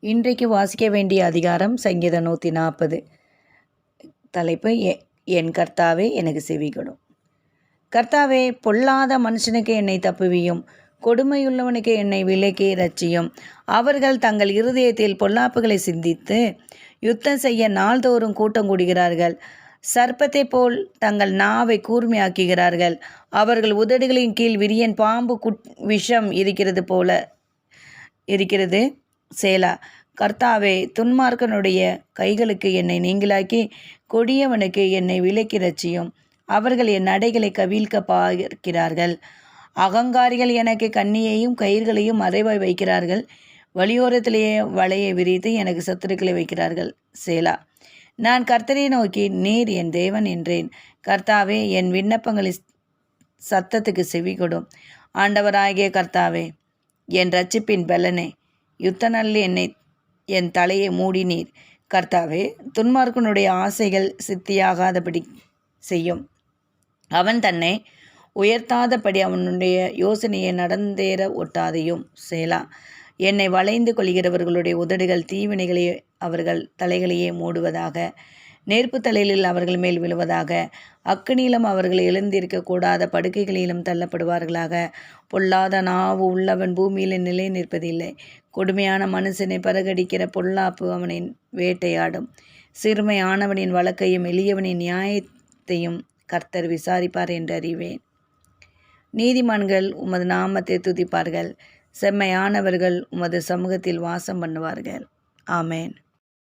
இன்றைக்கு வாசிக்க வேண்டிய அதிகாரம் சங்கீதம் நூற்றி நாற்பது. தலைப்பு எ- என் கர்த்தாவே எனக்கு செவிகொடும் கர்த்தாவே பொல்லாத மனுஷனுக்கு என்னை தப்புவியும். கொடுமையுள்ளவனுக்கு என்னை விலக்கி ரட்சியும். அவர்கள் தங்கள் இருதயத்தில் பொல்லாப்புகளை சிந்தித்து யுத்தம் செய்ய நாள்தோறும் கூட்டம் கூடுகிறார்கள். சர்ப்பத்தை போல் தங்கள் நாவை கூர்மையாக்குகிறார்கள். அவர்கள் உதடுகளின் கீழ் விரியன் பாம்பு குட் விஷம் இருக்கிறது போல இருக்கிறது. சேலா கர்த்தாவே துன்மார்க்கனுடைய கைகளுக்கு என்னை நீங்களாக்கி கொடியவனுக்கு என்னை விலக்கி ரச்சியும் அவர்கள் என் நடைகளை கவிழ்க்க பார்க்கிறார்கள். அகங்காரிகள் எனக்கு கண்ணியையும் கயிர்களையும் மறைவாய் வைக்கிறார்கள். வழியோரத்திலேயே வலையை விரித்து எனக்கு சத்துருக்களை வைக்கிறார்கள். சேலா நான் கர்த்தரை நோக்கி நீர் என் தேவன் என்றேன். கர்த்தாவே என் விண்ணப்பங்களை சத்தத்துக்கு செவி கொடும் ஆண்டவராகிய கர்த்தாவே என் ரட்சிப்பின் பலனே. யுத்த நாளில் என்னை என் தலையை மூடினீர் கர்த்தாவே துன்மார்க்கனுடைய ஆசைகள் சித்தியாகாதபடி செய்யும். அவன் தன்னை உயர்த்தாதபடி அவனுடைய யோசனையை நடந்தேற ஒட்டாதையும் சேலா. என்னை வளைந்து கொள்கிறவர்களுடைய உதடுகள் தீவினைகளை அவர்கள் தலைகளையே மூடுவதாக நெருப்பு தலையில் அவர்கள் மேல் விழுவதாக. அக்கினியிலும் அவர்கள் எழுந்திருக்க கூடாத படுக்கைகளிலும் தள்ளப்படுவார்களாக. பொல்லாத நாவு உள்ளவன் பூமியில் நிலை நிற்பதில்லை. கொடுமையான மனுஷனை பரகடிக்கிற பொல்லாப்பு அவனை வேட்டையாடும். சிறுமையானவனின் வழக்கையும் எளியவனின் நியாயத்தையும் கர்த்தர் விசாரிப்பார் என்று அறிவேன். நீதிமான்கள் உமது நாமத்தை துதிப்பார்கள். செம்மையானவர்கள் உமது சமூகத்தில் வாசம் பண்ணுவார்கள். ஆமேன்.